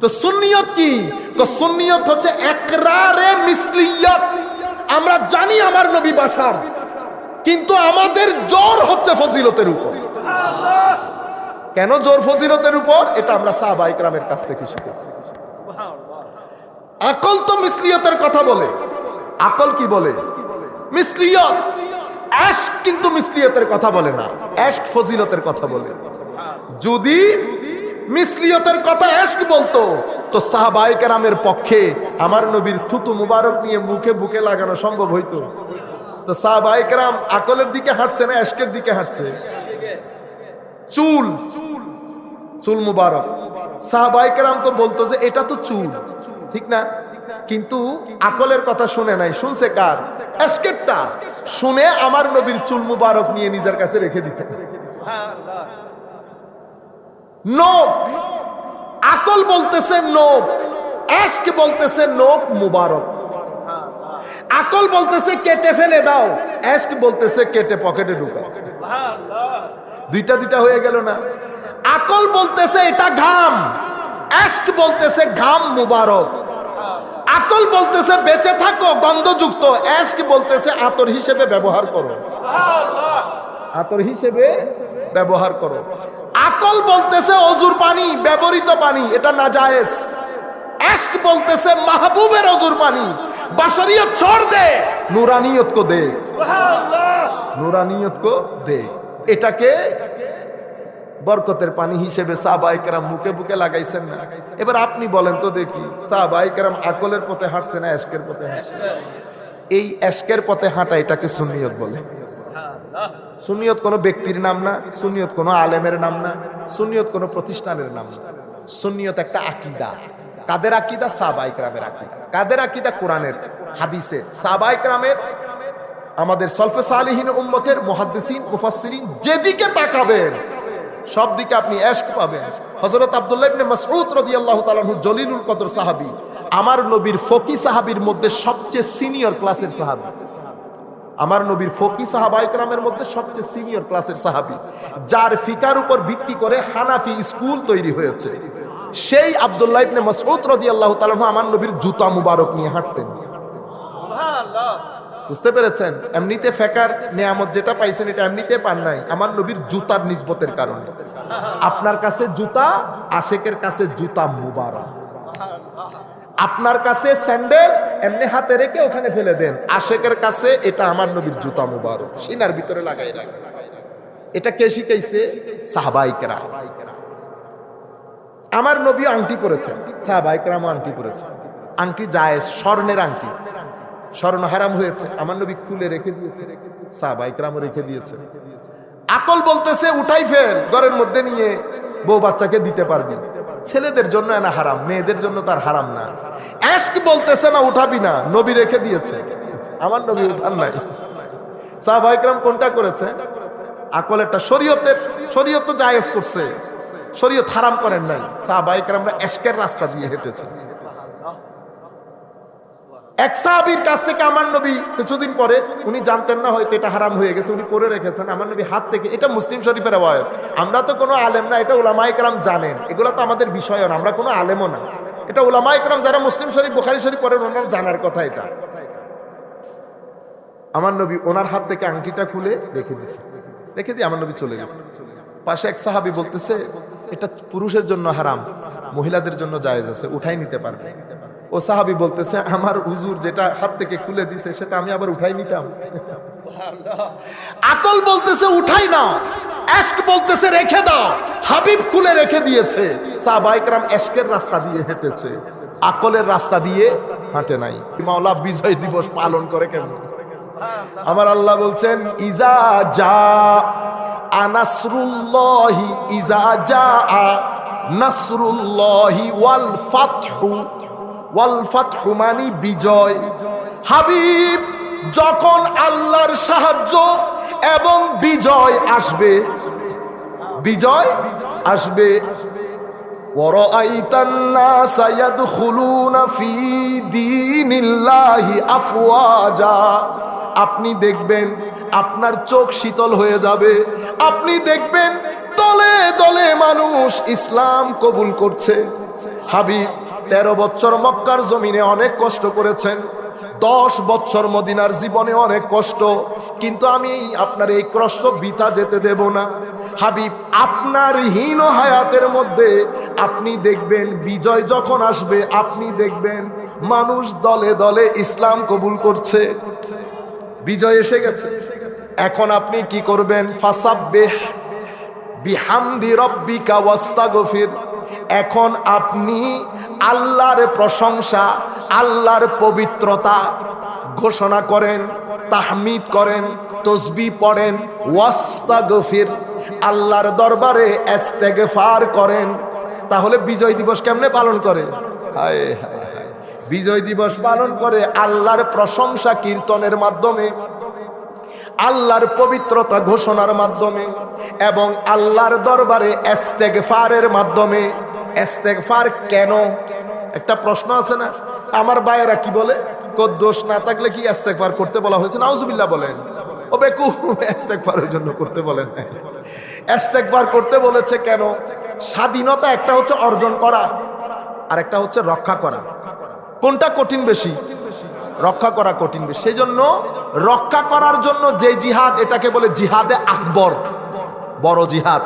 তো সুন্নিয়ত কি? তো সুন্নিয়ত হচ্ছে একরারে মিসলিয়ত। আমরা জানি আমার নবী বাসার, কিন্তু আমাদের জোর হচ্ছে ফজিলতের উপর। কেন জোর ফজিলতের উপর? এটা আমরা সাহাবা ইকরামের কাছ থেকে শিখেছি। আকল তো মিসলিয়তের কথা বলে। আকল কি বলে? মিসলিয়ত। অ্যাশ কিন্তু মিসলিয়তের কথা বলে না। অ্যাশ ফজিলতের কথা বলে। যদি মিসলিয়তের কথা অ্যাশক বলতো। তো সাহাবাই কেরামের পক্ষে আমার নবীর থুতু মুবারক নিয়ে মুখে বুকে লাগানো সম্ভব হইতো। তো সাহাবাই কেরাম আকলের দিকে হাঁটছে না অ্যাশকের দিকে হাঁটছে? চুল। চুল মুবারক। সাহাবাই কেরাম তো বলতো যে, এটা তো চুল। ঠিক না? কিন্তু আকলের কথা শুনে নাই। শুনছে কার? অ্যাশকেরটা শুনে আমার নবীর চুল মুবারক নিয়ে নিজের কাছে রেখে দিতে। নোক আকল বলতেছে নোক অ্যাশক বলতেছে নোক মুবারক। আকল বলতেছে কেটে ফেলে দাও অ্যাশক বলতেছে কেটে পকেটে ঢুকাও। দুইটা দুইটা হয়ে গেল না? আকল বলতেছে এটা ঘাম অ্যাশক বলতেছে ঘাম মুবারক। আকল বলতেছে বেঁচে থাকো, গন্ধযুক্ত অ্যাশক বলতেছে আতর হিসেবে ব্যবহার করো। আতর হিসেবে ব্যবহার করো। আকল বলতেছে অজুর পানি, ব্যবহৃত পানি, এটা না জায়েজ। এশক বলতেছে মাহবুবের অজুর পানি বাসরিয়ত ছড় দে, নুরানিয়ত কো দে। নুরানিয়ত কো দে। এটাকে বরকতের পানি হিসেবে সাহবাইকেরাম মুখে বুকে লাগাইছেন না। এবার আপনি বলেন তো দেখি সাহবাইকেরাম আকলের পথে হাঁটছে না এশকের পথে হাঁটছে? এই এশকের পথে হাঁটা এটাকে সুন্নিয়ত বলে। সুনিয়ত কোনো ব্যক্তির নাম না সুনিয়ত কোনো আলেমের নাম না সুনিয়ত কোনো প্রতিষ্ঠানের নাম না। সুনিয়ত একটা আকিদা। কাদের আকিদা? সাবাইক রামের আকিদা। কাদের আকিদা? কোরআনের হাদিসে। সাবাইক রামের আমাদের সলফে সালিহীন উম্মতের মুহাদ্দিসিন, মুফাসসিরিন যেদিকে তাকাবেন, সব দিকে আপনি এশক পাবেন। হজরত আব্দুল্লাহ ইবনে মাসউদ রাদিয়াল্লাহু তাআলা জলিলুল কদর সাহাবী, আমার নবীর ফকি সাহাবীর মধ্যে সবচেয়ে সিনিয়র ক্লাসের সাহাবী। আমার নবীর ফকি সাহাবা ইকরামের মধ্যে সবচেয়ে সিনিয়র ক্লাসের সাহাবি যার ফিকার উপর ভিত্তি করে হানাফি স্কুল তৈরি হয়েছে। সেই আব্দুল্লাহ ইবনে মাসউদ রাদিয়াল্লাহু তাআলা আমার নবীর জুতা মুবারক নিয়ে হাঁটতেন। বুঝতে পেরেছেন? এমনিতে ফেকার নিয়ামত যেটা পাইছেন এটা এমনিতে পান নাই। আমার নবীর জুতার নিসবতের কারণে। আপনার কাছে জুতা আশেকের কাছে জুতা মুবারক। আপনার কাছে স্যান্ডেল, এমনি হাতে রেখে ওখানে ফেলে দেন। আশেকের কাছে এটা আমার নবীর জুতা মুবারক। সিনার ভিতরে লাগাই রাখ এটা কে শিখাইছে? সাহাবাইকেরা আমার নবী আংটি পরেছেন। সাহাবাইকেরাম আংটি পরেছেন। আংটি জায়েজ, স্বর্ণের আংটি। স্বর্ণ হারাম হয়েছে। আমার নবী খুলে রেখে দিয়েছে। সাহাবাইকেরামও রেখে দিয়েছে। আকল বলতেছে, উঠাই ফেল, ঘরের মধ্যে নিয়ে বউ বাচ্চাকে দিতে পারবি। ছেলেদের জন্য এনা হারাম, মেয়েদের জন্য তার হারাম না। অ্যাস্ক বলতেছে না, উঠাবি না, নবী রেখে দিয়েছে। আমার নবী উঠান নাই। সাহাবাইকরাম কোনটা করেছে? আকলেরটা, শরীয়তের, শরীয়ত জায়েজ করছে। শরীয়ত হারাম করেন নাই। সাহাবাইকরামরা এশকের রাস্তা দিয়ে হেঁটেছে। এক সাহাবির কাছ থেকে আমার নবী কিছুদিন পরে উনি জানতেন না হয়তো এটা হারাম হয়ে গেছে, উনি করে রেখেছেন, আমার নবী হাত থেকে, এটা মুসলিম শরীফের আওয়াজ আমরা তো কোনো আলেম না, এটা ওলামাই কালাম জানেন। এগুলো তো আমাদের বিষয় না, আমরা কোনো আলেমও না। এটা ওলামাই কালাম যারা মুসলিম শরীফ, বোখারি শরীফ পড়েন, ওনার জানার কথা এটা। আমার নবী ওনার হাত থেকে আংটিটা খুলে রেখে দিয়েছে রেখে দিয়ে আমার নবী চলে গেছে। পাশে এক সাহাবি বলতেছে, এটা পুরুষের জন্য হারাম, মহিলাদের জন্য জায়েজ আছে, উঠাই নিতে পারবে। ও সাহাবি বলতেছে আমার হুজুর যেটা হাত থেকে খুলে দিছে সেটা আমি আবার উঠাই নিতাম। আকল বলতেছে উঠাই না এশক বলতেছে রেখে দাও। হাবিব খুলে রেখে দিয়েছে। সাহাবাইকরাম এশকের রাস্তা দিয়ে হেঁটেছে। আকলের রাস্তা দিয়ে হাঁটে নাই। মাওলা বিজয় দিবস পালন করে কেমন আমার আল্লাহ বলছেন ইজা যা আনাসরুল্লাহি ইজা যা নাসরুল্লাহি ওয়াল ফাতহু। ওয়ালফাত হুমানি বিজয়। হাবিব, যখন আল্লাহর সাহায্য এবং বিজয় আসবে বিজয় আসবে। আপনি দেখবেন আপনার চোখ শীতল হয়ে যাবে। আপনি দেখবেন তলে দলে মানুষ ইসলাম কবুল করছে। হাবিব তেরো বছর মক্কার জমিনে অনেক কষ্ট করেছেন, দশ বছর মদিনার জীবনে অনেক কষ্ট, কিন্তু আমি আপনার এই কষ্ট বিতা যেতে দেব না। হাবিব, আপনার হীন হায়াতের মধ্যে আপনি দেখবেন, বিজয় যখন আসবে, আপনি দেখবেন মানুষ দলে দলে ইসলাম কবুল করছে। বিজয় এসে গেছে। এখন আপনি কি করবেন? ফাসাব্বিহ বিহামদি রব্বিকা ওয়াস্তাগফির। এখন আপনি আল্লাহর প্রশংসা, আল্লাহর পবিত্রতা ঘোষণা করেন, তাহমিদ করেন, তসবি পড়েন ওয়াস্তা গফির আল্লাহর দরবারে ইস্তেগফার করেন, তাহলে বিজয় দিবস কেমনে পালন করে? হায় হায়। বিজয় দিবস পালন করে আল্লাহর প্রশংসা কীর্তনের মাধ্যমে। আল্লাহর পবিত্রতা ঘোষণার মাধ্যমে এবং আল্লাহর দরবারে এস্তেগফারের মাধ্যমে। এস্তেগফার কেন? একটা প্রশ্ন আছে না? আমার ভাইয়েরা কি বলে? দোষ না থাকলে কি এস্তেগফার করতে বলা হয়েছে? নাউজুবিল্লাহ বলেন। ও বেকু এস্তেগফারের জন্য করতে বলেন। এস্তেগফার করতে বলেছে কেন? স্বাধীনতা একটা হচ্ছে অর্জন করা আর একটা হচ্ছে রক্ষা করা। কোনটা কঠিন বেশি? রক্ষা করা কঠিন সেই জন্য রক্ষা করার জন্য যে জিহাদ, এটাকে বলে জিহাদে আকবর। বড় জিহাদ।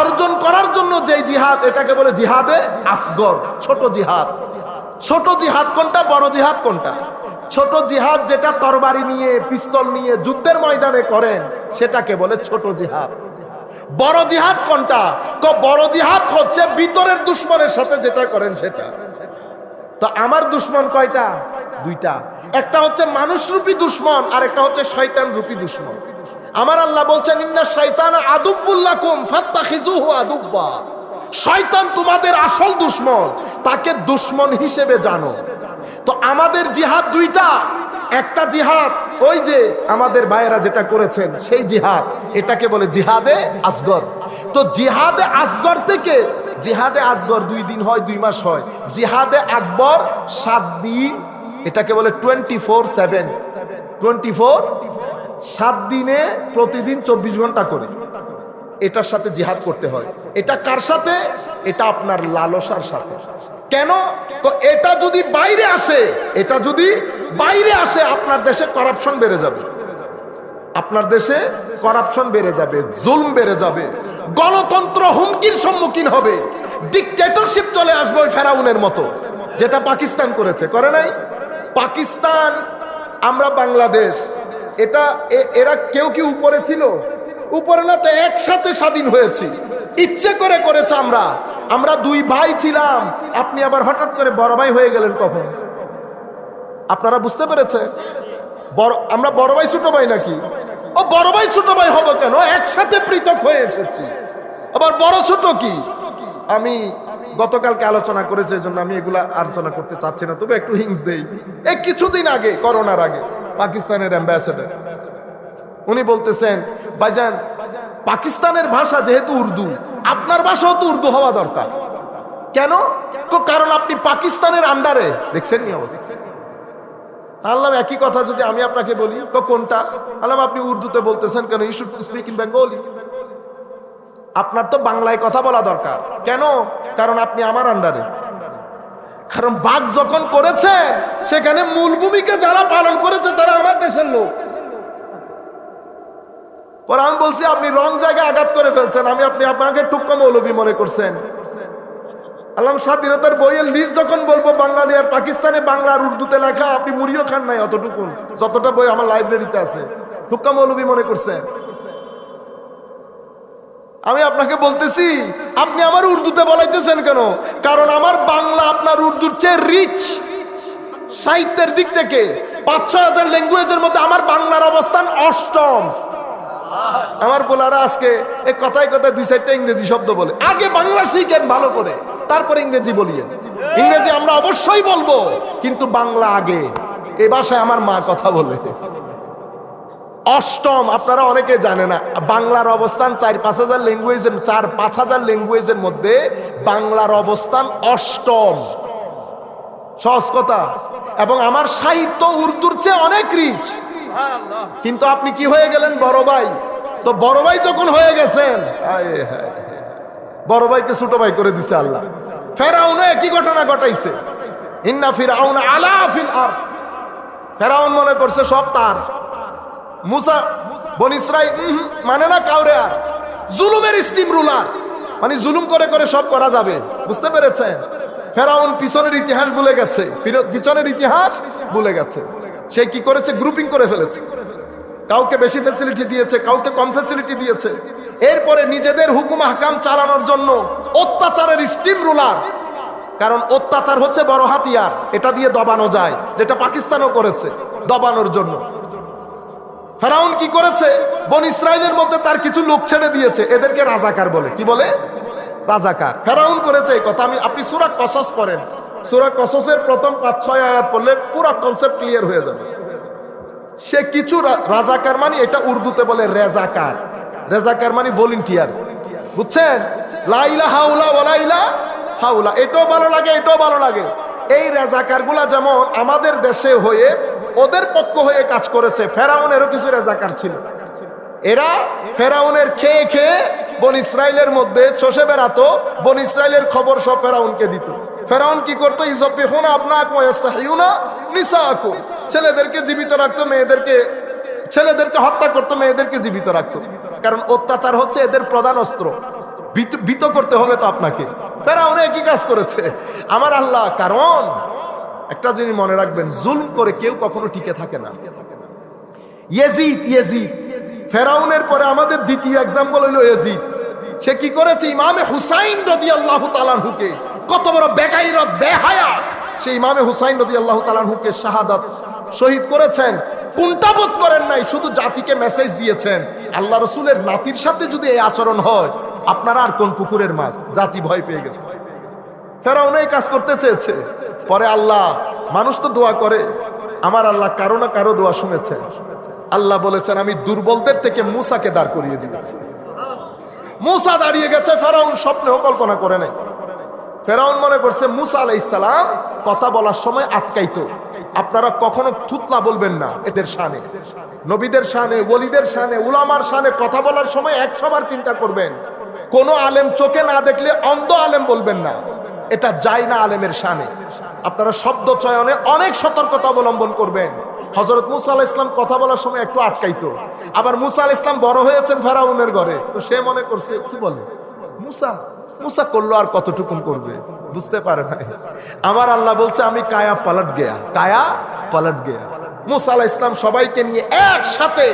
অর্জন করার জন্য যে জিহাদ, এটাকে বলে জিহাদে আসগর। ছোট জিহাদ। ছোট জিহাদ কোনটা, বড় জিহাদ কোনটা? ছোট জিহাদ যেটা তরবারি নিয়ে, পিস্তল নিয়ে যুদ্ধের ময়দানে করেন, সেটাকে বলে ছোট জিহাদ। বড় জিহাদ কোনটা? তো বড় জিহাদ হচ্ছে ভিতরের দুশ্মনের সাথে যেটা করেন সেটা। তো আমার দুশ্মন কয়টা? দুইটা। একটা হচ্ছে মানুষরূপী দুশ্মন আর একটা হচ্ছে শয়তান রূপী দুশ্মন। আমার আল্লাহ বলছেন, ইন্না শয়তান আদুব্বুল্লাকুম ফাত্তাখিজুহু আদুব্বা। শয়তান তোমাদের আসল দুশ্মন, তাকে দুশ্মন হিসেবে জানো। তো আমাদের জিহাদ দুইটা। একটা জিহাদ, ওই যে আমাদের ভাইয়েরা যেটা করেছেন, সেই জিহাদ। এটাকে বলে জিহাদে আসগর। তো জিহাদে আসগর থেকে, জিহাদে আসগর দুই দিন হয়, দুই মাস হয়। জিহাদে আকবর সাত দিন এটাকে বলে twenty four seven twenty four সাত দিনে প্রতিদিন চব্বিশ ঘণ্টা করে। এটার সাথে জিহাদ করতে হয়। এটা কার সাথে? এটা আপনার লালসার সাথে। কেন? তো এটা যদি বাইরে আসে, এটা যদি বাইরে আসে, আপনার দেশে করাপশন বেড়ে যাবে। আপনার দেশে করাপশন বেড়ে যাবে, জুলম বেড়ে যাবে। গণতন্ত্র হুমকির সম্মুখীন হবে। ডিকটেটরশিপ চলে আসবে ওই ফেরাউনের মতো। যেটা পাকিস্তান করেছে। করে নাই? পাকিস্তান, আমরা বাংলাদেশ। এটা এরা কেউ কি উপরে ছিল? উপরে না, তো একসাথে স্বাধীন হয়েছি। ইচ্ছে করে করেছে আমরা। আমরা দুই ভাই ছিলাম। আপনি আবার হঠাৎ করে বড় ভাই হয়ে গেলেন কখন? আপনারা বুঝতে পেরেছে বড়, আমরা বড় ভাই, ছোট ভাই নাকি? ও, বড় ভাই, ছোট ভাই হব কেন? একসাথে পৃথক হয়ে এসেছি। আবার বড়, ছোট কি? আমি গতকালকে আলোচনা করেছে, এই জন্য আমি এগুলা আলোচনা করতে চাচ্ছি না। তবে একটু হিংস দেই। এই কিছুদিন আগে, করোনার আগে, পাকিস্তানের অ্যাম্বাসেডার উনি বলতেছেন, ভাইজান, পাকিস্তানের ভাষা যেহেতু উর্দু, আপনার ভাষাও তো উর্দু হওয়া দরকার। কেন? তো কারণ আপনি পাকিস্তানের আন্ডারে দেখছেন নি অবস্থা? আল্লাহ, একই কথা যদি আমি আপনাকে বলি, তো কোনটা? আল্লাহ, আপনি উর্দুতে বলতেছেন কেন? You should speak in Bengali আপনার তো বাংলায় কথা বলা দরকার। কেন? কারণ আপনি আমার আন্ডারে। কারণ বাঘ যখন করেছেন সেখানে মূল ভূমিকা যারা পালন করেছে, তারা আমার দেশের লোক। পরে আমি বলছি, আপনি রং জায়গায় আঘাত করে ফেলছেন। আমি আপনি আপনাকে টুক্কা মৌলবী মনে করছেন। আল্লাহ স্বাধীনতার বইয়ের লিস্ট যখন বলব, বাঙালি আর পাকিস্তানে বাংলা আর উর্দুতে লেখা, আপনি মুড়িও খান নাই অতটুকু যতটা বই আমার লাইব্রেরিতে আছে। টুক্কা মৌলবী মনে করছেন। আমি আপনাকে বলতেছি, আপনি আমার উর্দুতে বলাইতেছেন কেন? কারণ আমার বাংলা আপনার উর্দুর চেয়ে রিচ সাহিত্যের দিক থেকে পাঁচ ছয় হাজার ল্যাঙ্গুয়েজের মধ্যে আমার বাংলার অবস্থান অষ্টম। আমার বলারা আজকে এই কথায় কথায় দুই চারটা ইংরেজি শব্দ বলে। আগে বাংলা শিখেন ভালো করে, তারপরে ইংরেজি বলিয়ে ইংরেজি আমরা অবশ্যই বলব, কিন্তু বাংলা আগে। এ ভাষায় আমার মা কথা বলে। অষ্টম, আপনারা অনেকে জানে না, বাংলার অবস্থান চার পাঁচ হাজার ল্যাঙ্গুয়েজের, চার পাঁচ হাজার ল্যাঙ্গুয়েজের মধ্যে বাংলার অবস্থান অষ্টম। সহজ কথা। এবং আমার সাহিত্য উর্দুর চেয়ে অনেক রিচ কিন্তু আপনি কি হয়ে গেলেন, বড় ভাই? তো বড় ভাই যখন হয়ে গেছেন। বড় ভাইকে ছোট ভাই করে দিছে আল্লাহ। ফেরাউনও একই ঘটনা ঘটাইছে। ইন্না ফিরাউন আলা ফিল আর ফেরাউন মনে করছে সব তার। মুসা বন ইসরাইল উহুম, মানে না কাউরে আর। জুলুমের স্টিম রুলার মানে জুলুম করে করে সব করা যাবে। বুঝতে পেরেছেন? ফেরাউন পিছনের ইতিহাস ভুলে গেছে। পিছনের ইতিহাস ভুলে গেছে। সে কি করেছে? গ্রুপিং করে ফেলেছে। কাউকে বেশি ফ্যাসিলিটি দিয়েছে কাউকে কম ফ্যাসিলিটি দিয়েছে। এরপরে নিজেদের হুকুম হাকাম চালানোর জন্য অত্যাচারের স্টিম রুলার কারণ অত্যাচার হচ্ছে বড় হাতিয়ার। এটা দিয়ে দবানো যায় যেটা পাকিস্তানও করেছে দবানোর জন্য। ফেরাউন কি করেছে? বন ইসরায়েলের মধ্যে তার কিছু লোক ছেড়ে দিয়েছে। এদেরকে রাজাকার বলে। কি বলে? রাজাকার। ফেরাউন করেছে এই কথা। আমি, আপনি সুরা কসস পড়েন। সুরা কসসের প্রথম পাঁচ, ছয় আয়াত পড়লে পুরো কনসেপ্ট ক্লিয়ার হয়ে যাবে। সে কিছু রাজাকার মানে এটা উর্দুতে বলে রেজাকার। রেজাকার মানে ভলেন্টিয়ার বুঝছেন? লাইলা হাউলা ওলাইলা হাউলা এটাও ভালো লাগে, এটাও ভালো লাগে। এই রেজাকারগুলা যেমন আমাদের দেশে হয়ে ওদের পক্ষ হয়ে কাজ করেছে। ফেরাউনেরও কিছু রেজাকার ছিল। এরা ফেরাউনের খেয়ে খেয়ে বন ইসরায়েলের মধ্যে চষে বেড়াতো, বন ইসরায়েলের খবর সব ফেরাউনকে দিত। ফেরাউন কি করতো? ইসব বেহুন আপনাক ময়াস্তাহিউনা নিসাআকুম। ছেলেদেরকে জীবিত রাখতো, মেয়েদেরকে, ছেলেদেরকে হত্যা করতো, মেয়েদেরকে জীবিত রাখতো। কারণ অত্যাচার হচ্ছে এদের প্রধান অস্ত্র। বিত করতে হবে তো আপনাকে। ফেরাউনে কি কাজ করেছে। আমার আল্লাহ, কারণ একটা জিনিস মনে রাখবেন, জুলম করে কেউ কখনো টিকে থাকে না। Yazid Yazid. ফেরাউনের পরে আমাদের দ্বিতীয় এক্সাম্পল হইল ইয়েজিদ। সে কি করেছে? ইমামে হুসাইন রদি আল্লাহ তালানহুকে কত বড় বেকাইরত বেহায়া। সেই ইমামে হুসাইন রদি আল্লাহ তালানহুকে শাহাদাত শহীদ করেছেন। কুণ্ঠাবোধ করেন নাই, শুধু জাতিকে মেসেজ দিয়েছেন। আল্লাহ রসুলের নাতির সাথে যদি এই আচরণ হয়, আপনারা আর কোন পুকুরের মাছ? জাতি ভয় পেয়ে গেছে। ফেরাউন কাজ করতে চেয়েছে। পরে আল্লাহ, মানুষ তো দোয়া করে। আমার আল্লাহ কারও না কারও দোয়া শুনেছেন আল্লাহ বলেছেন, আমি দুর্বলদের থেকে মুসাকে দাঁড় করিয়ে দিয়েছি। মুসা দাঁড়িয়ে গেছে, ফেরাউন স্বপ্নেও কল্পনা করে নাই। ফেরাউন মনে করছে, মুসা আলাইসালাম কথা বলার সময় আটকাইতো। আপনারা কখনো থুতলা বলবেন না এদের শানে। নবীদের শানে, ওলিদের শানে, উলামার শানে কথা বলার সময় একশোবার চিন্তা করবেন। কোন আলেম চোখে না দেখলে অন্ধ আলেম বলবেন না। এটা যায় না আলেমের শানে। আপনারা শব্দ চয়নে অনেক সতর্কতা অবলম্বন করবেন। হজরত মুসা ইসলাম কথা বলার সময় একটু আটকাইতো। আবার মুসা ইসলাম বড় হয়েছেন ফেরাউনের ঘরে। তো সে মনে করছে, কি বলে? মুসা মুসা করল আর কতটুকুন করবে? বুঝতে পারে না আমার আল্লাহ বলছে, আমি কায়া পালট গেয়া। কায়া পালট গেয়া। মুসা ইসলাম সবাইকে নিয়ে একসাথে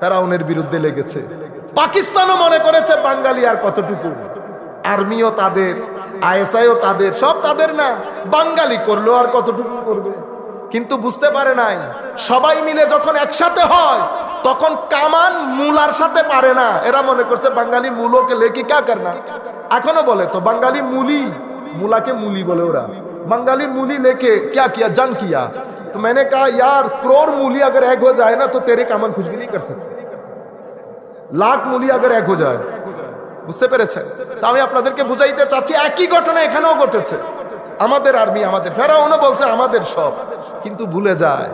ফেরাউনের বিরুদ্ধে লেগেছে। পাকিস্তানও মনে করেছে বাঙালি আর কতটুকু? আর্মিও তাদের আইএসআইও তাদের সব তাদের না বাঙালি করলো আর কতটুকু করবে কিন্তু বুঝতে পারে নাই সবাই মিলে যখন একসাথে হয় তখন কামান মূলার সাথে পারে না এরা মনে করছে বাঙালি মূলকে লেকি কা করনা এখনো বলে তো বাঙালি মুলি মুলাকে মুলি বলে ওরা बंगाली मूली लेके क्या किया जंग किया तो मैंने कहा यार करोड़ मूली अगर एक हो जाए ना तो तेरे कामन कुछ भी नहीं कर सकते লাখ মুলি अगर এক हो যায় বুঝতে পেরেছেন? তা আমি আপনাদেরকে বুঝাইতে চাচ্ছি, একই ঘটনা এখানেও ঘটেছে। আমাদের আর্মি, আমাদের ফেরাউনও বলছে আমাদের সব, কিন্তু ভুলে যায়।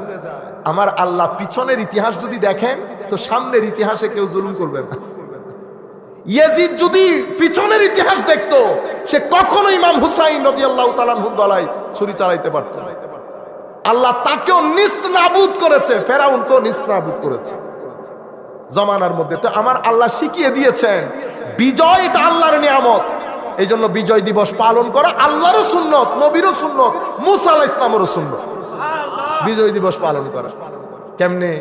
আমার আল্লাহ পিছনের ইতিহাস যদি দেখেন, তো সামনের ইতিহাসে কেউ জুলুম করবে না। যদি পিছনের ইতিহাস সে কখনো ইমাম হুসাইন নদী আল্লাহ ছুরি চালাইতে পারত আল্লাহ তাকেও করেছে, ফেরাউন তো নিস্তাবুদ করেছে। জমানার মধ্যে, তো আমার আল্লাহ শিখিয়ে দিয়েছেন বিজয় এটা আল্লাহর নিয়ামত। এই জন্য বিজয় দিবস পালন করা আল্লাহরও সুন্নত, নবীরও সুন্নত, মুসা আলাহ ইসলামেরও সুন্নত। বিজয় দিবস পালন করা। কেমনে?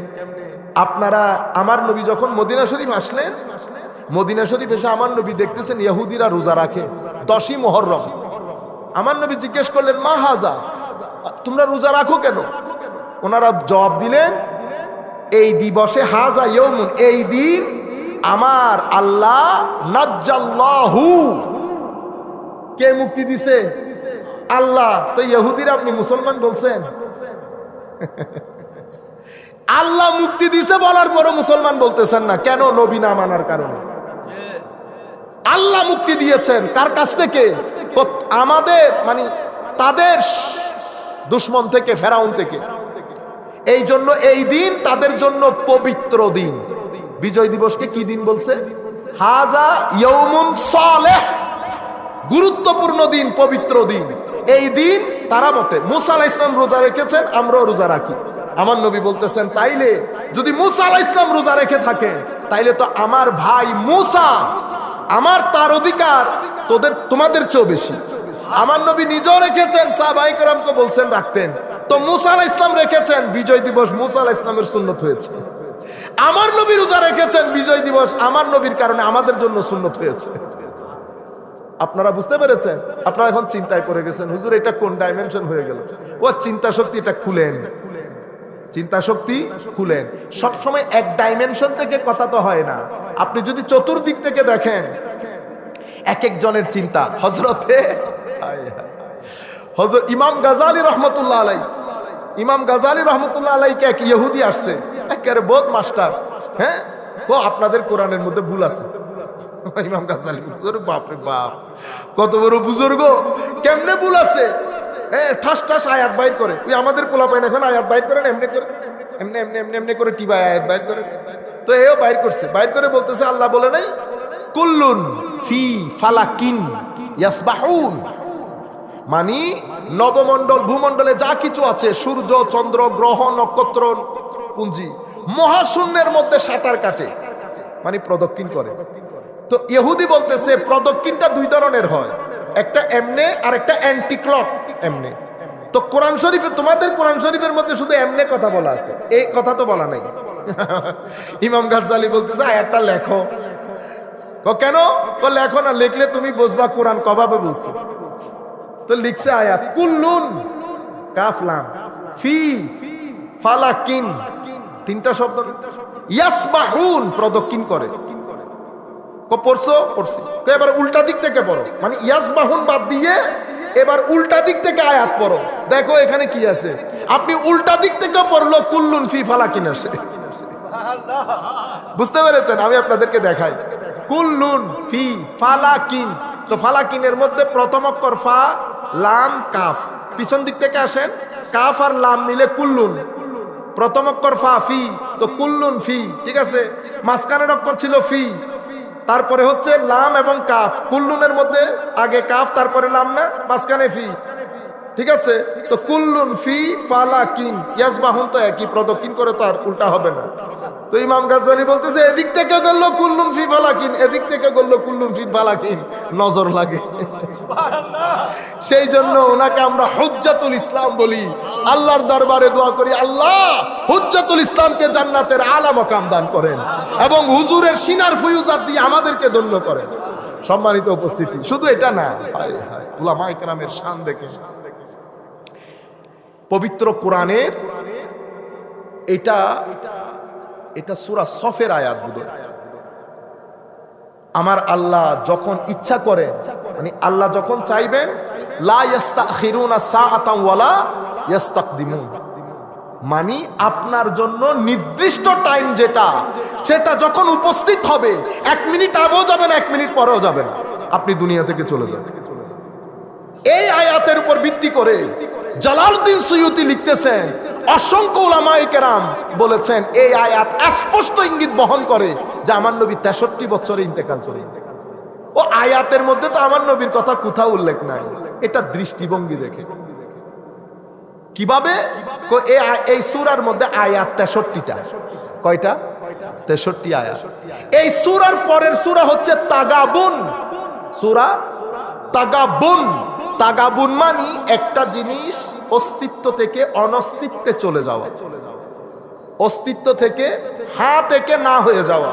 আপনারা, আমার নবী যখন মদিনা শরীফ আসলেন, মদিনা শরীফ এসে আমার নবী দেখতেছেন ইহুদিরা রোজা রাখে, দশই মোহররম। আমার নবী জিজ্ঞেস করলেন, মা হাজা, তোমরা রোজা রাখো কেন? ওনারা জবাব দিলেন, এই দিবসে হাজা ইয়ৌমুন এই দিন আমার আল্লাহ কে মুক্তি দিছে? আল্লাহ। তো ইহুদিরা আপনি মুসলমান বলছেন? আল্লাহ মুক্তি দিছে বলার পরও মুসলমান বলতেছেন না। কেন? নবী না মানার কারণে। আল্লাহ মুক্তি দিয়েছেন। কার কাছ থেকে? আমাদের মানে তাদের দুশ্মন থেকে, ফেরাউন থেকে। এই জন্য এই দিন তাদের জন্য পবিত্র দিন। বিজয় দিবসকে কি দিন বলছে? হাজা ইয়ৌমুন সালেহ, গুরুত্বপূর্ণ দিন, পবিত্র দিন। এই দিন তারা মতে মুসা আলাহ ইসলাম রোজা রেখেছেন, আমরাও রোজা রাখি। আমার নবী বলতেছেন, তাইলে যদি মুসা আলাহ ইসলাম রোজা রেখে থাকেন, তাইলে তো আমার ভাই মুসা, আমার তার অধিকার তোদের, তোমাদের চেয়েও বেশি। আমার নবী নিজেও রেখেছেন সাহাবাই করমকে বলছেন, রাখতেন। তো মুসা আলাহ ইসলাম রেখেছেন, বিজয় দিবস মুসা আলাহ ইসলামের সুন্নত হয়েছে। আমার নবী রোজা রেখেছেন, বিজয় দিবস আমার নবীর কারণে আমাদের জন্য সুন্নত হয়েছে। আপনারা বুঝতে পেরেছেন? আপনারা এখন চিন্তায় পড়ে গেছেন, হুজুর, এটা কোন ডাইমেনশন হয়ে গেল? ও, চিন্তা শক্তি, এটা খুলেন। চিন্তা শক্তি খুলেন। সব সময় এক ডাইমেনশন থেকে কথা তো হয় না। আপনি যদি চতুর্দিক থেকে দেখেন, এক একজনের চিন্তা। হজরতে হজরত ইমাম গাজালি রহমতুল্লাহ আলাই ইমাম গাজালি রহমতুল্লাহ আলাইকে এক ইহুদি আসছে একেবারে বোধ মাস্টার। হ্যাঁ? ও আপনাদের কোরআনের মধ্যে ভুল আছে। ইমাম গাজালি বলছে, "ওরে বাপ। রে বাপ কত বড় বুজুর্গ। কেমনে ভুল আছে? হ্যাঁ ঠাস ঠাস আয়াত বাইর করে। ওই আমাদের পোলা পাইন এখন আয়াত বাইর করেন এমনি করে? এমনি এমনি এমনি এমনি করে টিবায় আয়াত বাইর করে। তো এও বাইর করছে। বাইর করে বলতেছে আল্লাহ বলে নাই কুল্লুন ফি ফালাকিন ইয়াসবাহুন। মানি, নবমণ্ডল, ভূমণ্ডলে যা কিছু আছে, সূর্য, চন্দ্র, গ্রহ, নক্ষত্র, পুঞ্জি, মহাশূন্যের মধ্যে সাঁতার কাটে মানে প্রদক্ষিণ করে। তো ইহুদি বলতেছে, প্রদক্ষিণটা দুই ধরনের হয়, একটা এমনে আর একটা অ্যান্টি ক্লক এমনে। তো কোরআন শরীফে, তোমাদের কোরআন শরীফের মধ্যে শুধু এমনে কথা বলা আছে, এই কথা তো বলা নাই। ইমাম গাজ্জালি বলতেছে আয়াতটা লেখো। কেন? লেখো না, লিখলে তুমি বুঝবা কোরআন কভাবে বলছে। তো লিখছে আয়াত, কুল্লুন কাফলাম ফি ফালাকিন। তিনটা শব্দ, ইয়াসবাহুন প্রদক্ষিণ করে। পড়ছো? পড়ছি। এবার উল্টা দিক থেকে পড়ো। মানে ইয়াসবাহুন বাদ দিয়ে এবার উল্টা দিক থেকে আয়াত পড়ো। দেখো এখানে কি আছে। আপনি উল্টা দিক থেকে পড়ল, কুল্লুন ফি ফালাকিন আসে। বুঝতে পেরেছেন? আমি আপনাদেরকে দেখাই। কুল্লুন ফি ফালাকিন তো ফালাকিনের মধ্যে প্রথম অক্ষর ফা, লাম, কাফ। পিছন দিক থেকে আসেন, কাফ আর লাম মিলে কুল্লুন। প্রথম অক্ষর ফা, ফি, তো কুল্লুন ফি, ঠিক আছে? মাঝখানের অক্ষর ছিল ফি। তারপরে হচ্ছে লাম এবং কাফ। কুল্লুনের মধ্যে আগে কাফ, তারপরে লাম না? মাঝখানে ফি। ঠিক আছে? তো কুল্লুন ফি ফালাকিন। ইয়াসবাহুন তো একই, প্রদক্ষিণ করে তো আর উল্টা হবে না। তো ইমাম গাজ্জালি বলতেছে এদিক থেকে গেল কুল্লুন ফি ফালাকিন এদিক থেকে গেল কুল্লুন ফি ফালাকিন। নজর লাগে। সেই জন্য ওনাকে আমরা হুজ্জাতুল ইসলাম বলি। আল্লাহর দরবারে দোয়া করি আল্লাহ হুজ্জাতুল ইসলামকে জান্নাতের আলা মকাম দান করেন এবং হুজুরের সিনার ফুয়ুজাত দিয়ে আমাদেরকে ধন্য করেন। সম্মানিত উপস্থিতি শুধু এটা না হায় হায় উলামা ইকরামের শান দেখে। পবিত্র কোরআনের এটা এটা সুরা সফের আয়াত বুধ আমার আল্লাহ যখন ইচ্ছা করেন মানে আল্লাহ যখন চাইবেন মানে আপনার জন্য নির্দিষ্ট টাইম যেটা, সেটা যখন উপস্থিত হবে, এক মিনিট আগেও যাবে না, এক মিনিট পরেও যাবে না। আপনি দুনিয়া থেকে চলে যাবেন এই আয়াতের উপর ভিত্তি করে জালালউদ্দিন সুয়ুতি লিখতেছেন অসংখ্য উলামায়ে কেরাম বলেছেন, এই আয়াত স্পষ্ট ইঙ্গিত বহন করে যে আমার নবী তেষট্টি বছরে ইন্তেকাল করে। ও আয়াতের মধ্যে তো আমার নবীর কথা কোথাও উল্লেখ নাই। এটা দৃষ্টিভঙ্গি দেখে। কীভাবে? এই সুরার মধ্যে আয়াত তেষট্টিটা। কয়টা? তেষট্টি আয়াত। এই সুরার পরের সুরা হচ্ছে তাগাবুন। সুরা? তাগাবুন। তাগাবুন মানি একটা জিনিস অস্তিত্ব থেকে অনস্তিত্বে চলে যাওয়া। অস্তিত্ব থেকে হা থেকে না হয়ে যাওয়া।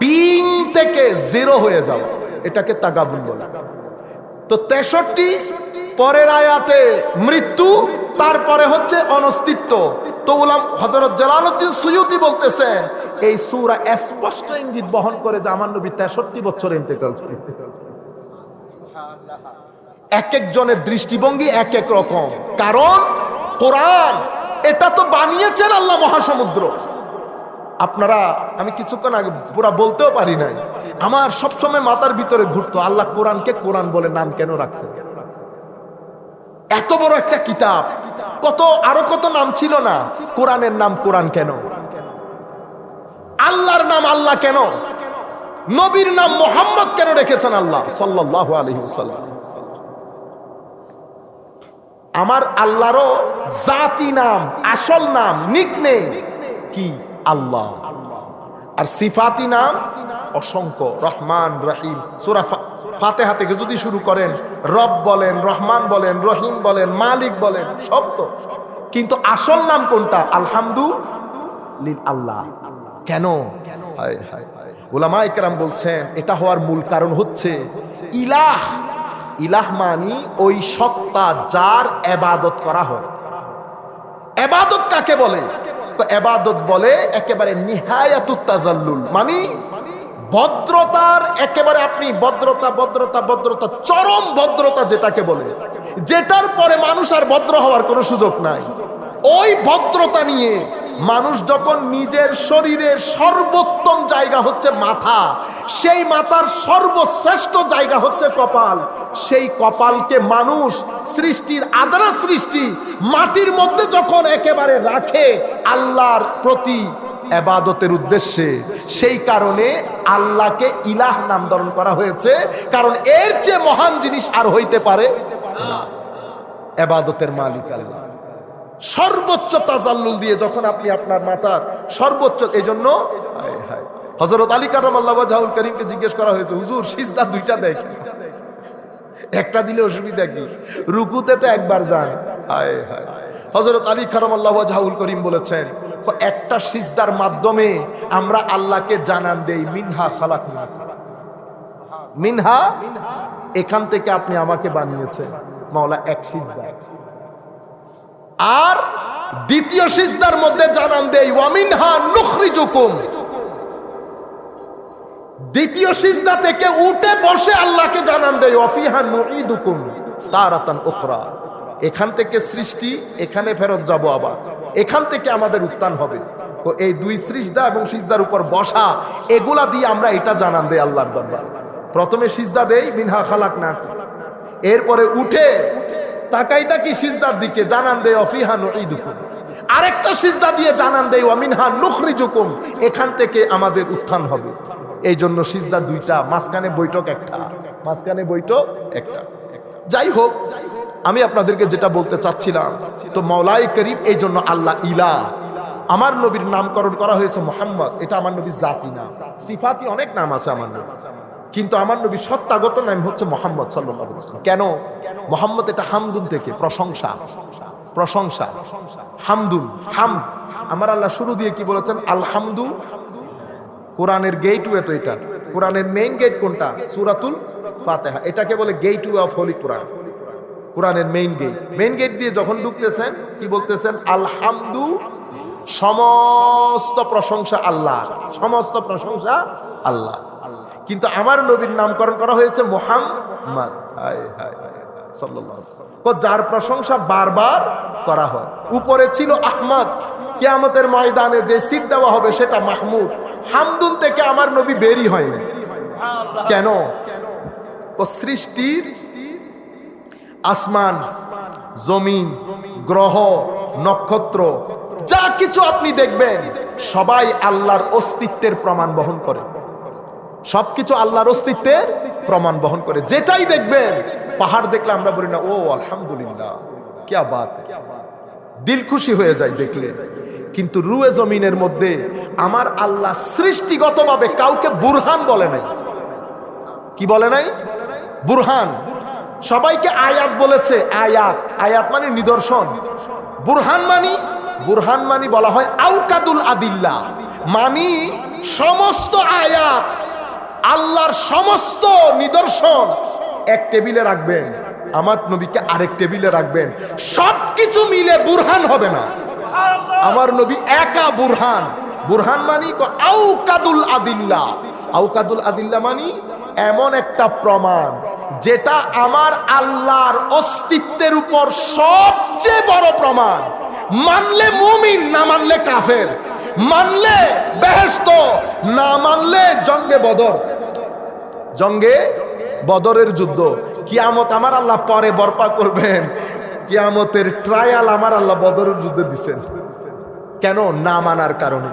বিং থেকে জিরো হয়ে যাওয়া। এটাকে তাগাবুন বলে। তো তেষট্টি পরের আয়াতে মৃত্যু, তারপরে হচ্ছে অনস্তিত্ব। তো উলাম হজরত জালালউদ্দিন সুয়ুতি বলতেছেন, এই সূরা স্পষ্ট ইঙ্গিত বহন করে যে আমার নবী তেষট্টি বছর ইন্তেকাল এক একজনের দৃষ্টিভঙ্গি এক এক রকম। কারণ কোরআন, এটা তো বানিয়েছেন আল্লাহ মহাসমুদ্র। আপনারা, আমি কিছুক্ষণ আগে পুরা বলতেও পারি নাই। আমার সবসময় মাথার ভিতরে ঘুরতো, আল্লাহ কোরআনকে কোরআন বলে নাম কেন রাখছে এত বড় একটা কিতাব। কত, আরও কত নাম ছিল না? কোরআনের নাম কোরআন কেন? আল্লাহর নাম আল্লাহ কেন? নবীর নাম মোহাম্মদ কেন রেখেছেন আল্লাহ? সাল্লাহ আলহিসাল্লাম আমার আল্লাহরও জাতি নাম, আসল নাম নিকনে কি? আল্লাহ। আর সিফাতি নাম অসংখ্য। রহমান রহিম। সুরা ফাতে থেকে যদি শুরু করেন, রব বলেন, রহমান বলেন, রহিম বলেন, মালিক বলেন, সব তো। কিন্তু আসল নাম কোনটা? আলহামদু আল্লাহ কেন ওলামা ইকরাম বলছেন, এটা হওয়ার মূল কারণ হচ্ছে ইলাহ। ইলাহ মানি, ওই সত্তা যার এবাদত করা হয়। এবাদত কাকে বলে? তো এবাদত বলে একেবারে নিহায়াতুত্তাজাল্লুল মানি ভদ্রতার একেবারে আপনি ভদ্রতা ভদ্রতা ভদ্রতা, চরম ভদ্রতা যেটাকে বলে। যেটার পরে মানুষ আর ভদ্র হওয়ার কোনো সুযোগ নাই। ওই ভদ্রতা নিয়ে মানুষ যখন নিজের শরীরের সর্বোত্তম জায়গা হচ্ছে মাথা, সেই মাথার সর্বশ্রেষ্ঠ জায়গা হচ্ছে কপাল। সেই কপালকে মানুষ সৃষ্টির আদরা সৃষ্টি মাটির মধ্যে যখন একেবারে রাখে আল্লাহর প্রতি এবাদতের উদ্দেশ্যে, সেই কারণে আল্লাহকে ইলাহ নাম নামকরণ করা হয়েছে। কারণ এর চেয়ে মহান জিনিস আর হইতে পারে এবাদতের মালিক আল্লাহ। সর্বোচ্চ তাজাল্লুল দিয়ে যখন আপনি আপনার মাতার সর্বোচ্চ, এই জন্য হজরত আলী কারাম আল্লাহ জাহুল করিমকে জিজ্ঞেস করা হয়েছে, হুজুর, সিজদা দুইটা দেখ একটা দিলে অসুবিধা কি? রুকুতে তো একবার যান। হজরত আলী কারাম আল্লাহ জাহুল করিম বলেছেন, একটা সিজদার মাধ্যমে আমরা আল্লাহকে জানান দেই, মিনহা খালাক মিনহা, এখান থেকে আপনি আমাকে বানিয়েছেন। মাওলা, এক সিজদা। আর দ্বিতীয় সিজদার মধ্যে জানান দেই, ওয়ামিনহা নুখরিজুকুম। দ্বিতীয় সিজদা থেকে উঠে বসে আল্লাহকে জানান দেয় অফিহা এখান থেকে সৃষ্টি, এখানে ফেরত যাব আবার। এখান থেকে আমাদের উত্থান হবে। তো এই দুই সৃজদা এবং সিজদার উপর বসা, এগুলা দিয়ে আমরা এটা জানান দেই দরবার। প্রথমে সিজদা দেই, মিনহা খালাক না এরপরে উঠে তাকাই তাকি সিজদার দিকে? জানান দেয় অফিহা নুইদুকুম আরেকটা সিজদা দিয়ে জানান দেয় অমিনহা নুখরিজুকুম। এখান থেকে আমাদের উত্থান হবে। এই জন্য সিজদা দুইটা, মাঝখানে বৈঠক একটা, মাঝখানে বৈঠক একটা। যাই হোক, আমি আপনাদেরকে যেটা বলতে চাচ্ছিলাম, তো মৌলাই করিম এই জন্য আল্লাহ ইলা আমার নবীর নামকরণ করা হয়েছে মোহাম্মদ, এটা আমার নবীর জাতি না সিফাতি অনেক নাম আছে আমার নবী কিন্তু আমার নবী সত্যাগত নাম হচ্ছে মোহাম্মদ সাল্লাহ কেন? মোহাম্মদ এটা হামদুন থেকে, প্রশংসা। প্রশংসা। হামদুন, হাম। আমার আল্লাহ শুরু দিয়ে কি বলেছেন? আলহামদু। কোরআনের গেট ওয়ে তো এটা। কোরআনের মেইন গেট কোনটা? সুরাতুল ফাতেহা। এটাকে বলে gateway of holy Quran কোরআনের মেইন গেট মেইন গেট দিয়ে যখন ঢুকতেছেন, কি বলতেছেন? আলহামদু। সমস্ত প্রশংসা আল্লাহ সমস্ত প্রশংসা আল্লাহ কিন্তু আমার নবীর নামকরণ করা হয়েছে মোহাম্মদ। যার প্রশংসা বারবার করা হয়। উপরে ছিল আহমদ। কেয়ামতের ময়দানে যে সিট দেওয়া হবে সেটা মাহমুদ। হামদুন থেকে আমার নবী বেরি হয়নি। কেন? ও সৃষ্টির আসমান, জমিন, গ্রহ, নক্ষত্র, যা কিছু আপনি দেখবেন, সবাই আল্লাহর অস্তিত্বের প্রমাণ বহন করে। সবকিছু আল্লাহর অস্তিত্বের প্রমাণ বহন করে। যেটাই দেখবেন, পাহাড় দেখলে আমরা বলি না, ও, আলহামদুলিল্লাহ কেয়া বাত দিল খুশি হয়ে যায় দেখলে। কিন্তু রুয়ে জমিনের মধ্যে আমার আল্লাহ সৃষ্টিগতভাবে কাউকে বুরহান বলে নাই। কি বলে নাই? বুরহান। সবাইকে আয়াত বলেছে, আয়াত। আয়াত মানে নিদর্শন। বুরহান মানি? বুরহান মানি বলা হয় আউকাদুল আদিল্লা। মানি সমস্ত আয়াত। আল্লাহর সমস্ত নিদর্শন এক টেবিলে রাখবেন। আমার নবীকে আরেক টেবিলে রাখবেন। সবকিছু মিলে বুরহান হবে না। আমার নবী একা বুরহান। বুরহান মানি আউকাদুল আদিল্লা। আউকাদুল আদিল্লা মানি এমন একটা প্রমাণ যেটা আমার আল্লাহর অস্তিত্বের উপর সবচেয়ে বড় প্রমাণ। মানলে মুমিন, না মানলে কাফের। মানলে বেহেস্ত না মানলে জঙ্গে বদর। জঙ্গে বদরের যুদ্ধ। কিয়ামত আমার আল্লাহ পরে বরপা করবেন। কিয়ামতের ট্রায়াল আমার আল্লাহ বদরের যুদ্ধে দিছেন। কেন? না মানার কারণে।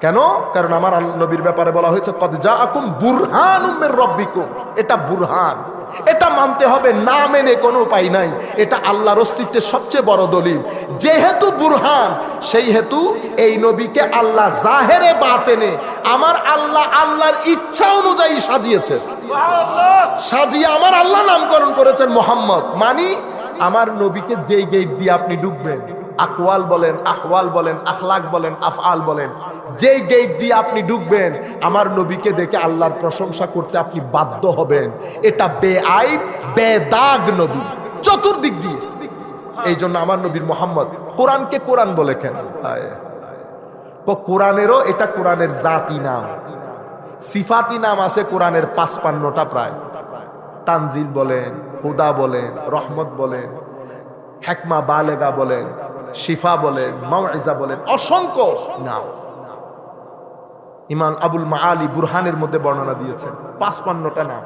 কেন? কারণ আমার আল্লাহ নবীর ব্যাপারে বলা হয়েছে, কদ যা আকুম বুরহান রব্বিকুম। এটা বুরহান। এটা মানতে হবে, না মেনে কোনো উপায় নাই। এটা আল্লাহর অস্তিত্বের সবচেয়ে বড় দলিল। যেহেতু বুরহান, সেই হেতু এই নবীকে আল্লাহ জাহেরে বাতেনে আমার আল্লাহ আল্লাহর ইচ্ছা অনুযায়ী সাজিয়েছে সাজিয়ে আমার আল্লাহ নামকরণ করেছেন মোহাম্মদ। মানি, আমার নবীকে যেই গেট দিয়ে আপনি ডুববেন আকওয়াল বলেন, আহওয়াল বলেন, আখলাক বলেন, আফআল বলেন, যেই গেট দিয়ে আপনি ঢুকবেন, আমার নবীকে দেখে আল্লাহর প্রশংসা করতে আপনি বাধ্য হবেন। এটা বেআইব বেদাগ নবী, চতুর্দিক দিয়ে। এই জন্য আমার নবীর মোহাম্মদ কোরআনকে কোরআন বলে কেন? কোরআনেরও এটা কোরআনের জাতি নাম। সিফাতি নাম আছে কোরআনের পাঁচপান্নটা প্রায়। তানজিল বলেন, হুদা বলেন, রহমত বলেন, হেকমা বালেগা বলেন শিফা বলেন মাওয়াইজা বলেন, অসংখ্য নাম। ইমান আবুল মাআলি বুরহানের মধ্যে বর্ণনা দিয়েছেন, পাঁচপান্নটা নাম।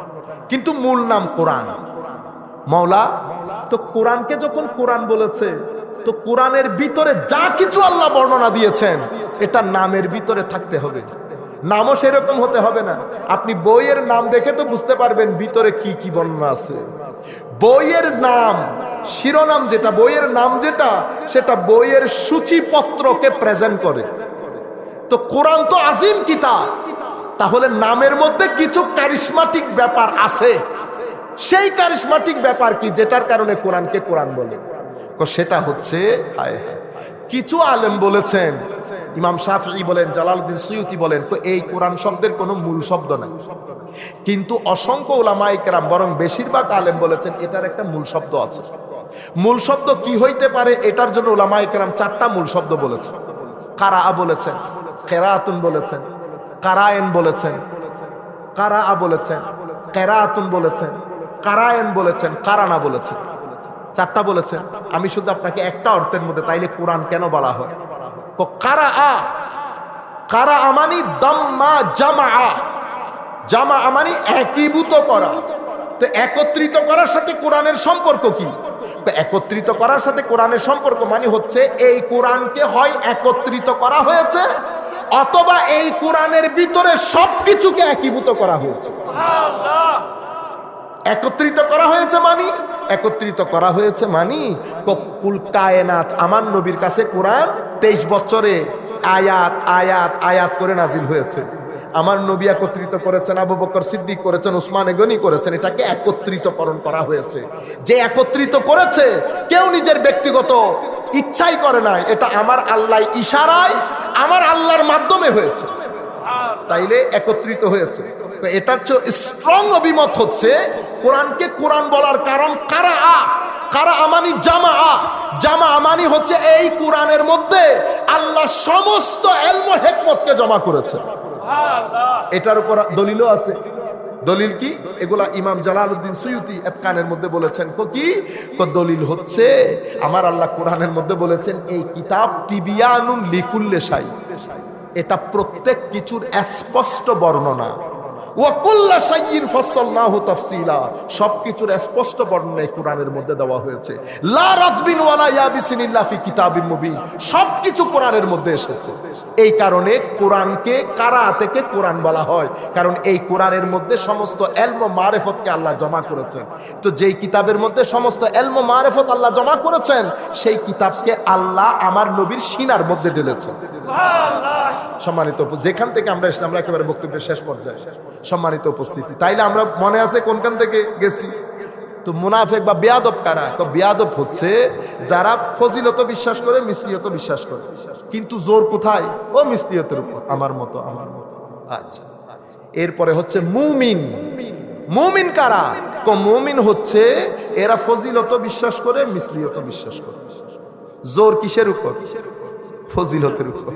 কিন্তু মূল নাম কোরআন। মাওলা, তো কোরআনকে যখন কোরআন বলেছে, তো কোরআনের ভিতরে যা কিছু আল্লাহ বর্ণনা দিয়েছেন এটা নামের ভিতরে থাকতে হবে। নামও সেরকম হতে হবে না। আপনি বইয়ের নাম দেখে তো বুঝতে পারবেন ভিতরে কি কি বর্ণনা আছে। বইয়ের নাম, শিরোনাম যেটা, বইয়ের নাম যেটা, সেটা বইয়ের সূচিপত্রকে প্রেজেন্ট করে। তো কোরআন তো আজিম কিতাব। তাহলে নামের মধ্যে কিছু কারিশমাটিক ব্যাপার আছে। সেই কারিশমাটিক ব্যাপার কি, যেটার কারণে কোরআনকে কোরআন বলে? সেটা হচ্ছে। কিছু আলেম বলেছেন ইমাম শাফি বলেন, জালালউদ্দিন সুয়ুতি বলেন, তো এই কোরআন শব্দের কোনো মূল শব্দ নাই। কিন্তু অসংখ্য ওলামাই কেরাম, বরং বেশিরভাগ আলেম বলেছেন, এটার একটা মূল শব্দ আছে। মূল শব্দ কি হইতে পারে, এটার জন্য ওলামাই কেরাম চারটা মূল শব্দ বলেছেন। কারা বলেছেন কেরাতুন বলেছেন, কারায়েন বলেছেন কারা বলেছেন কেরাতুন বলেছেন, কারায়েন বলেছেন, কারানা বলেছেন। চারটা বলেছেন। আমি শুধু আপনাকে একটা অর্থের মধ্যে তাইলে কোরআন কেন বলা হয়? কারা আ? কারা আমানি দাম্মা জামা আ। জামা আমানি একীভূত করা। তো একত্রিত করার সাথে কোরআনের সম্পর্ক কি? তো একত্রিত করার সাথে কোরআনের সম্পর্ক মানে হচ্ছে এই কোরআনকে হয় একত্রিত করা হয়েছে, অথবা এই কোরআনের ভিতরে সবকিছুকে একীভূত করা হয়েছে। একত্রিত করা হয়েছে মানি? একত্রিত করা হয়েছে মানি কপুল কায়নাত, আমার নবীর কাছে কোরআন তেইশ বছরে আয়াত আয়াত আয়াত করে নাজিল হয়েছে। আমার নবী একত্রিত করেছেন, আবু বকর সিদ্দিক করেছেন, উসমান এগনি করেছেন, এটাকে একত্রিতকরণ করা হয়েছে। যে একত্রিত করেছে, কেউ নিজের ব্যক্তিগত ইচ্ছাই করে নাই। এটা আমার আল্লাহ ইশারায়, আমার আল্লাহর মাধ্যমে হয়েছে। তাইলে একত্রিত হয়েছে। এটার চেয়ে স্ট্রং অভিমত হচ্ছে, কোরআনকে কোরআন বলার কারণ কারা? আ কারা আমানি জামা? জামা আমানি হচ্ছে এই কোরআনের মধ্যে আল্লাহ সমস্ত এলম হেকমতকে জমা করেছে। এটার উপর দলিলও আছে। দলিল কি? এগুলা ইমাম জালালউদ্দিন সুয়ুতি এতকানের মধ্যে বলেছেন। কো? দলিল হচ্ছে, আমার আল্লাহ কোরআনের মধ্যে বলেছেন, এই কিতাব তিবিয়ানুন লিকুল্লে শাই। এটা প্রত্যেক কিছুর স্পষ্ট বর্ণনা। ওয়াকুল্লা শাইইন ফাসসালনাহু তাফসীলা। সবকিছুর স্পষ্ট বর্ণনা কোরআনের মধ্যে দেওয়া হয়েছে। লা রাতবিন ওয়ালা ইয়াবিসিন ইল্লা ফি কিতাবিন মুবিন। সবকিছু কোরআনের মধ্যে এসেছে। এই কারণে কোরআনকে কারা থেকে কোরআন বলা হয়? কারণ এই কোরআনের মধ্যে সমস্ত এলম মারেফতকে আল্লাহ জমা করেছেন। তো যেই কিতাবের মধ্যে সমস্ত এলম মারেফত আল্লাহ জমা করেছেন সেই কিতাবকে আল্লাহ আমার নবীর সিনার মধ্যে ঢেলেছেন। সম্মানিত যেখান থেকে আমরা এসেছি আমরা একেবারে বক্তব্যের শেষ পর্যায়ে। সম্মানিত উপস্থিতি। তাইলে আমরা মনে আছে কোনখান থেকে গেছি? তো মুনাফেক বা বেয়াদব কারা? তো বেয়াদব হচ্ছে যারা ফজিলত বিশ্বাস করে মিস্তিয়ত বিশ্বাস করে। কিন্তু জোর কোথায়? ও মিস্তিয়তের উপর, আমার মতো আমার মতো। আচ্ছা। এরপরে হচ্ছে মুমিন। মুমিন কারা? কো মুমিন হচ্ছে এরা ফজিলত বিশ্বাস করে, মিসলিয়ত বিশ্বাস করে। জোর কিসের উপর? ফজিলতের উপর।